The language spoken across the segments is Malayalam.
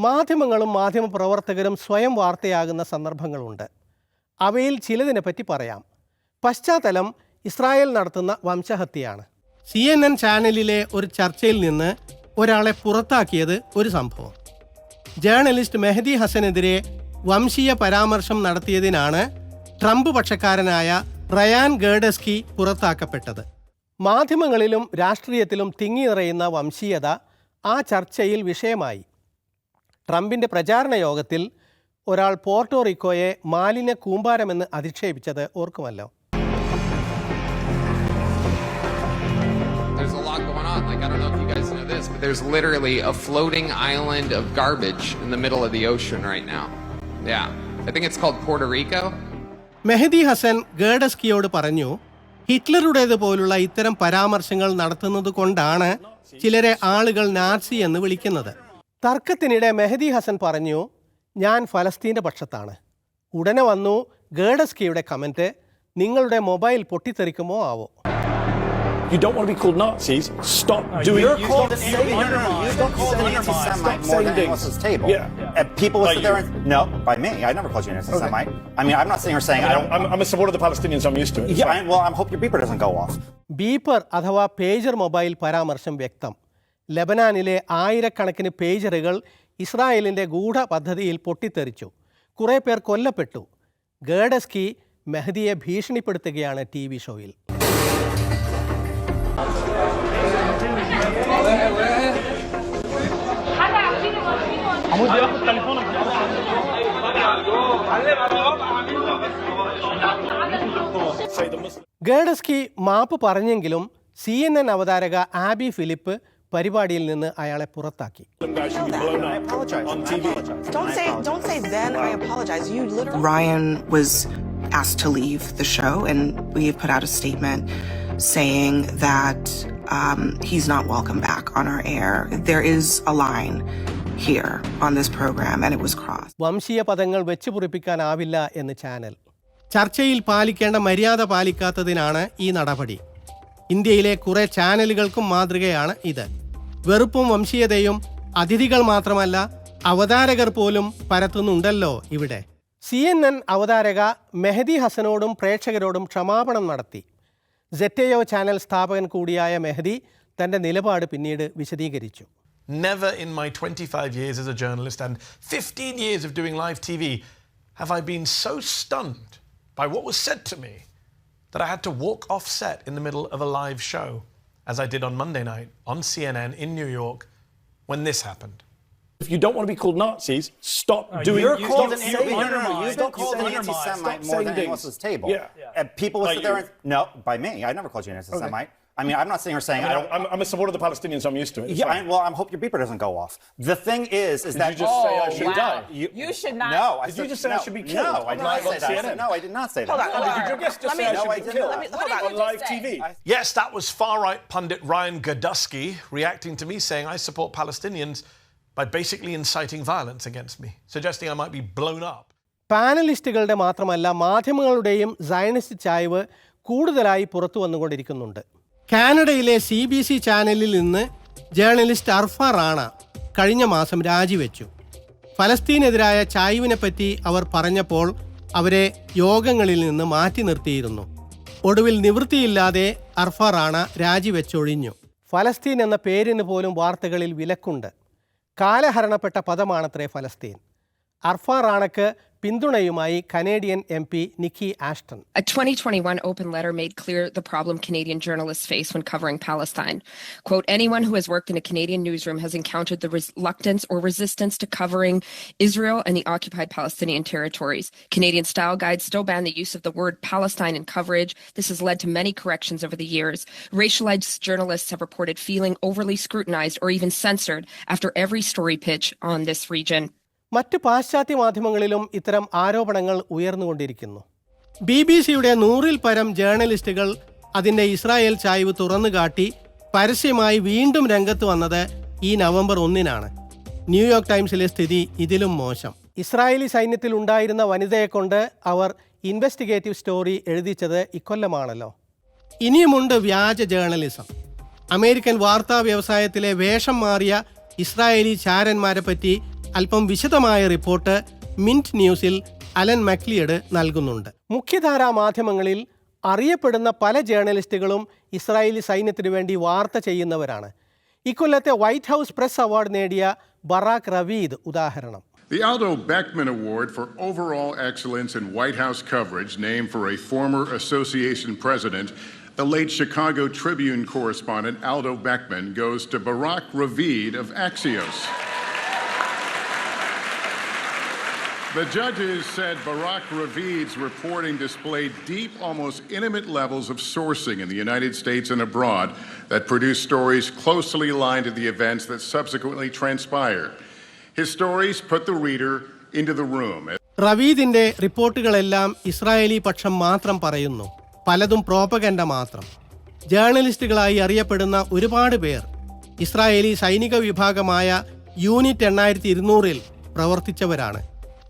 മാധ്യമങ്ങളും മാധ്യമപ്രവർത്തകരും സ്വയം വാർത്തയാകുന്ന സന്ദർഭങ്ങളുണ്ട്. അവയിൽ ചിലതിനെപ്പറ്റി പറയാം. പശ്ചാത്തലം ഇസ്രായേൽ നടത്തുന്ന വംശഹത്യയാണ്. സി എൻ എൻ ചാനലിലെ ഒരു ചർച്ചയിൽ നിന്ന് ഒരാളെ പുറത്താക്കിയത് ഒരു സംഭവം. ജേർണലിസ്റ്റ് മെഹദി ഹസനെതിരെ വംശീയ പരാമർശം നടത്തിയതിനാണ് ട്രംപ് പക്ഷക്കാരനായ റയാൻ ഗേഡസ്കി പുറത്താക്കപ്പെട്ടത്. മാധ്യമങ്ങളിലും രാഷ്ട്രീയത്തിലും തിങ്ങി നിറയുന്ന വംശീയത ആ ചർച്ചയിൽ വിഷയമായി. ട്രംപിന്റെ പ്രചാരണ യോഗത്തിൽ ഒരാൾ പോർട്ടോറിക്കോയെ മാലിന്യ കൂമ്പാരമെന്ന് അധിക്ഷേപിച്ചത് ഓർക്കുമല്ലോ There's a lot going on. Like, I don't know if you guys know this, but there's literally a floating island of garbage in the middle of the ocean right now. Yeah. I think it's called Puerto Rico. Mehdi Hasan ഗേഡസ്കിയോട് പറഞ്ഞു ഹിറ്റ്ലറുടേത് പോലുള്ള ഇത്തരം പരാമർശങ്ങൾ നടത്തുന്നത് കൊണ്ടാണ് ചിലരെ ആളുകൾ നാസി എന്ന് വിളിക്കുന്നത് തർക്കത്തിനിടെ മെഹദി ഹസൻ പറഞ്ഞു ഞാൻ ഫലസ്തീന്റെ പക്ഷത്താണ് ഉടനെ വന്നു ഗേഡസ്കിയുടെ കമന്റ് നിങ്ങളുടെ മൊബൈൽ പൊട്ടിത്തെറിക്കുമോ ആവോ You don't want to be called Nazis. Stop no, doing. You're called an stop- anti- stop called an saying- anti-Semite stop more saying than anyone else things. table. Yeah. And people will sit there and no, by me. I never called you an anti-Semite. Okay. I mean, I'm not sitting here saying I I don't. I'm, I'm a supporter of the Palestinians. I'm used to it. Yeah. I, well, I hope your beeper doesn't go off. ബീപ്പർ അഥവാ പേജർ മൊബൈൽ പരാമർശം വ്യക്തം ലബനാനിലെ ആയിരക്കണക്കിന് പേജറുകൾ ഇസ്രായേലിന്റെ ഗൂഢ പദ്ധതിയിൽ പൊട്ടിത്തെറിച്ചു. കുറേ പേർ കൊല്ലപ്പെട്ടു. ഗേഡസ്കി മെഹദിയെ ഭീഷണിപ്പെടുത്തുകയാണ് ടി വി ഷോയിൽ. ഗേഡസ്കി മാപ്പ് പറഞ്ഞെങ്കിലും സി എൻ എൻ അവതാരക ആബി ഫിലിപ്പ് പരിപാടിയിൽ നിന്ന് അയാളെ പുറത്താക്കി guy should be blown I up apologize. on TV. Don't say don't say then I apologize. You literally Ryan was asked to leave the show, and we have put out a statement saying that um, he's not welcome back on our air. There is a line here on this program, and it was crossed. വംശീയ പദങ്ങൾ വെച്ച് പൊറിപ്പിക്കാനാവില്ല എന്ന് ചാനൽ ചർച്ചയിൽ പാലിക്കേണ്ട മര്യാദ പാലിക്കാത്തതിനാണ് ഈ നടപടി ഇന്ത്യയിലെ കുറേ ചാനലുകൾക്കും മാതൃകയാണ് ഇത് വെറുപ്പും വംശീയതയും അതിഥികൾ മാത്രമല്ല അവതാരകർ പോലും പരത്തുന്നുണ്ടല്ലോ ഇവിടെ സി എൻ എൻ അവതാരക മെഹദി ഹസനോടും പ്രേക്ഷകരോടും ക്ഷമാപണം നടത്തി സെറ്റയോ ചാനൽ സ്ഥാപകൻ കൂടിയായ മെഹദി തന്റെ നിലപാട് പിന്നീട് വിശദീകരിച്ചു Never in my 25 years as a journalist and 15 years of doing live TV have I been so stunned by what was said to me that I had to walk off set in the middle of a live show, as I did on Monday night on CNN in New York when this happened. If you don't want to be called Nazis, stop doing. You're you- called an anti- no, no, no, you've been stop called an saying- anti-Semite more saying than anyone else things. at this table. Yeah. And people will sit there and no, by me. I never called you an anti-Semite. I mean, I'm not sitting here saying I, I don't. am I'm a supporter of the Palestinians. I'm used to it. It's Yeah, I, well, I hope your beeper doesn't go off. The thing is, is Did that you just say I oh, should wow. die? You, You should not- No, I Did said, you just say I no, should be No, I did not live say on that. I CNN? said, no, I did not say that. Hold on, hold Did on. your guest just Let say me- I No, should I be did killed not. Let me- hold on. on live TV? Yes, that was far right pundit Ryan Gadusky reacting to me saying I support Palestinians by basically inciting violence against me, suggesting I might be blown up. പാനലിസ്റ്റുകളുടെ മാത്രമല്ല മാധ്യമങ്ങളുടെയും സയനിസ്റ്റ് ചായ്വ് കൂടുതലായി പുറത്തു വന്നുകൊണ്ടിരിക്കുന്നുണ്ട്. കാനഡയിലെ സി ബി സി ചാനലിൽ നിന്ന് ജേർണലിസ്റ്റ് അർഫ റാണ കഴിഞ്ഞ മാസം രാജിവെച്ചു. ഫലസ്തീനെതിരായ ചായ്വിനെപ്പറ്റി അവർ പറഞ്ഞപ്പോൾ അവരെ യോഗങ്ങളിൽ നിന്ന് മാറ്റി നിർത്തിയിരുന്നു. ഒടുവിൽ നിവൃത്തിയില്ലാതെ അർഫ റാണ രാജിവെച്ചൊഴിഞ്ഞു. ഫലസ്തീൻ എന്ന പേരിന് പോലും വാർത്തകളിൽ വിലക്കുണ്ട്. കാലഹരണപ്പെട്ട പദമാണത്രേ ഫലസ്തീൻ. അർഫാ റാണക്ക് പിന്തുണയുമായി Canadian M P Nikki Ashton A 2021 open letter made clear the problem Canadian journalists face when covering Palestine. Quote, anyone who has worked in a Canadian newsroom has encountered the reluctance or resistance to covering Israel and the occupied Palestinian territories. Canadian style guides still ban the use of the word Palestine in coverage. This has led to many corrections over the years. Racialized journalists have reported feeling overly scrutinized or even censored after every story pitch on this region. മറ്റ് പാശ്ചാത്യ മാധ്യമങ്ങളിലും ഇത്തരം ആരോപണങ്ങൾ ഉയർന്നുകൊണ്ടിരിക്കുന്നു. ബി ബി സിയുടെ നൂറിൽ പരം ജേർണലിസ്റ്റുകൾ അതിന്റെ ഇസ്രായേൽ ചായ്വ് തുറന്നുകാട്ടി പരസ്യമായി വീണ്ടും രംഗത്ത് വന്നത് ഈ നവംബർ ഒന്നിനാണ്. ന്യൂയോർക്ക് ടൈംസിലെ സ്ഥിതി ഇതിലും മോശം. ഇസ്രായേലി സൈന്യത്തിൽ ഉണ്ടായിരുന്ന വനിതയെക്കൊണ്ട് അവർ ഇൻവെസ്റ്റിഗേറ്റീവ് സ്റ്റോറി എഴുതിച്ചത് ഇക്കൊല്ലമാണല്ലോ. ഇനിയുമുണ്ട് വ്യാജ ജേർണലിസം. അമേരിക്കൻ വാർത്താ വ്യവസായത്തിലെ വേഷം മാറിയ ഇസ്രായേലി ചാരന്മാരെ പറ്റി അല്പം വിശദമായ റിപ്പോർട്ട് മിന്റ് ന്യൂസിൽ അലൻ മക്ലിയഡ് നൽകുന്നുണ്ട് മുഖ്യധാരാ മാധ്യമങ്ങളിൽ അറിയപ്പെടുന്ന പല ജേർണലിസ്റ്റുകളും ഇസ്രായേലി സൈന്യത്തിനു വേണ്ടി വാർത്ത ചെയ്യുന്നവരാണ് ഇക്കൊല്ലത്തെ വൈറ്റ് ഹൗസ് പ്രസ് അവാർഡ് നേടിയ ബറാഖ് റവീദ് ഉദാഹരണം The Aldo Beckman Award for Overall Excellence in White House Coverage, named for a former association president, the late Chicago Tribune correspondent Aldo Beckman, goes to Barack Ravid of Axios. The judges said Barack Ravid's reporting displayed deep, almost intimate levels of sourcing in the United States and abroad that produced stories closely aligned to the events that subsequently transpired. His stories put the reader into the room. റവീദിന്റെ റിപ്പോർട്ടുകളെല്ലാം ഇസ്രായേലി പക്ഷം മാത്രം പറയുന്നു പലതും പ്രോപ്പഗൻഡ മാത്രം ജേർണലിസ്റ്റുകളായി അറിയപ്പെടുന്ന ഒരുപാട് പേർ ഇസ്രായേലി സൈനിക വിഭാഗമായ യൂണിറ്റ് എണ്ണായിരത്തി ഇരുന്നൂറിൽ പ്രവർത്തിച്ചവരാണ്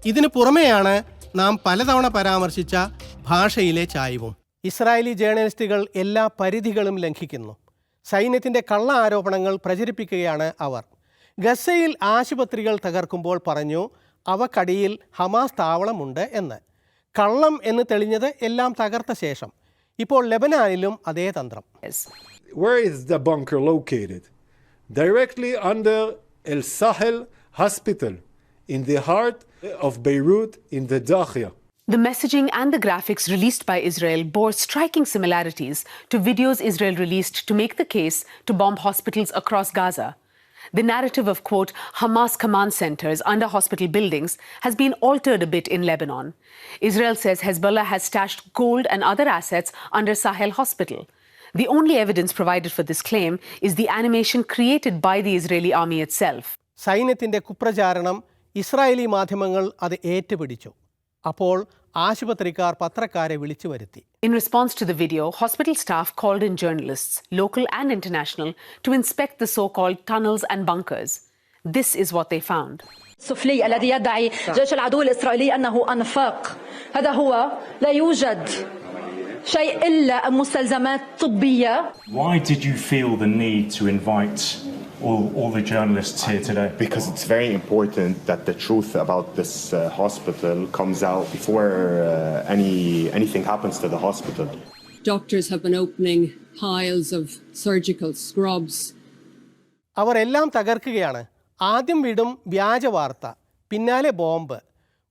ഇതിനു പുറമെയാണ് നാം പലതവണ പരാമർശിച്ച ഭാഷയിലെ ചായവും. ഇസ്രായേലി ജേർണലിസ്റ്റുകൾ എല്ലാ പരിധികളും ലംഘിക്കുന്നു. സൈന്യത്തിന്റെ കള്ള ആരോപണങ്ങൾ പ്രചരിപ്പിക്കുകയാണ് അവർ. ഗസയിൽ ആശുപത്രികൾ തകർക്കുമ്പോൾ പറഞ്ഞു അവക്കടിയിൽ ഹമാസ് താവളമുണ്ട് എന്ന്. കള്ളം എന്ന് തെളിഞ്ഞത് എല്ലാം തകർത്ത ശേഷം. ഇപ്പോൾ ലെബനാനിലും അതേ തന്ത്രം. Where is the bunker located? Directly under El Sahel Hospital, in the heart of Beirut, in the Dahia. The messaging and the graphics released by Israel bore striking similarities to videos Israel released to make the case to bomb hospitals across Gaza. The narrative of, quote, Hamas command centers under hospital buildings has been altered a bit in Lebanon. Israel says Hezbollah has stashed gold and other assets under Sahel Hospital. The only evidence provided for this claim is the animation created by the Israeli army itself. സൈന്യത്തിന്റെ കുപ്രചാരണം ഇസ്രായേലി മാധ്യമങ്ങൾ അത് ഏറ്റുപിടിച്ചു അപ്പോൾ ആശുപത്രിക്കാർ പത്രക്കാരെ വിളിച്ചു വരുത്തി In response to the video, hospital staff called in journalists, local and international, to inspect the so called tunnels and bunkers. This is what they found. السفلي الذي يدعي جيش العدو الإسرائيلي أنه أنفاق هذا هو لا يوجد شيء إلا مستلزمات طبية Why did you feel the need to invite all, all the journalists here today? Because it's very important that the truth about this uh, hospital comes out before uh, any anything happens to the hospital. Doctors have been opening piles of surgical scrubs. അവർ എല്ലാം തകർക്കുകയാണ് ആദ്യം വിടും വ്യാജ വാർത്ത പിന്നാലെ ബോംബ്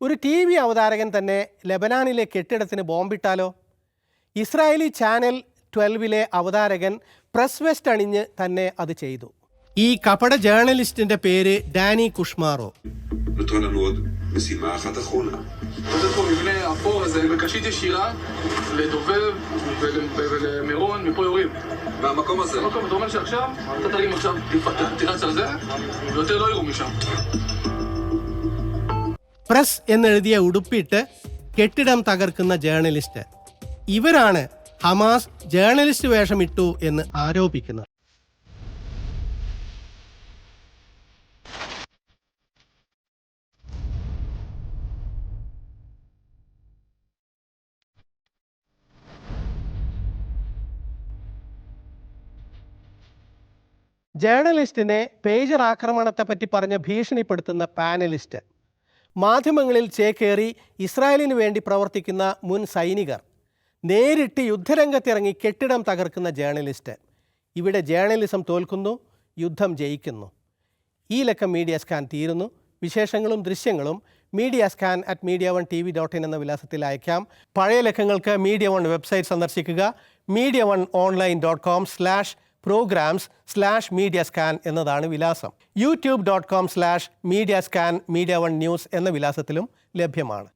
ഒരു ടി വി അവതാരകൻ തന്നെ ലെബനാനിലെ കെട്ടിടത്തിന് ബോംബിട്ടാലോ ഇസ്രായേലി ചാനൽ ട്വൽവിലെ അവതാരകൻ പ്രസ് വെസ്റ്റ് അണിഞ്ഞ് തന്നെ അത് ചെയ്തു. ഈ കപട ജേർണലിസ്റ്റിന്റെ പേര് ഡാനി കുഷ്മാറോ. പ്രസ് എന്നെഴുതിയ ഉടുപ്പിട്ട് കെട്ടിടം തകർക്കുന്ന ജേർണലിസ്റ്റ് ഇവരാണ് ഹമാസ് ജേർണലിസ്റ്റ് വേഷമിട്ടു എന്ന് ആരോപിക്കുന്നത്. ജേർണലിസ്റ്റിനെ പേജർ ആക്രമണത്തെ പറ്റി പറഞ്ഞ് ഭീഷണിപ്പെടുത്തുന്ന പാനലിസ്റ്റ്. മാധ്യമങ്ങളിൽ ചേക്കേറി ഇസ്രായേലിന് വേണ്ടി പ്രവർത്തിക്കുന്ന മുൻ സൈനികർ. നേരിട്ട് യുദ്ധരംഗത്തിറങ്ങി കെട്ടിടം തകർക്കുന്ന ജേർണലിസ്റ്റ്. ഇവിടെ ജേർണലിസം തോൽക്കുന്നു യുദ്ധം ജയിക്കുന്നു. ഈ ലക്കം മീഡിയ സ്കാൻ തീരുന്നു. വിശേഷങ്ങളും ദൃശ്യങ്ങളും media scan at media one T V dot in എന്ന വിലാസത്തിൽ അയക്കാം. പഴയ ലക്കങ്ങൾക്ക് മീഡിയ വൺ വെബ്സൈറ്റ് സന്ദർശിക്കുക. Media one online dot com slash programs slash media scan എന്നതാണ് വിലാസം. YouTube dot com slash media scan media one news എന്ന വിലാസത്തിലും ലഭ്യമാണ്.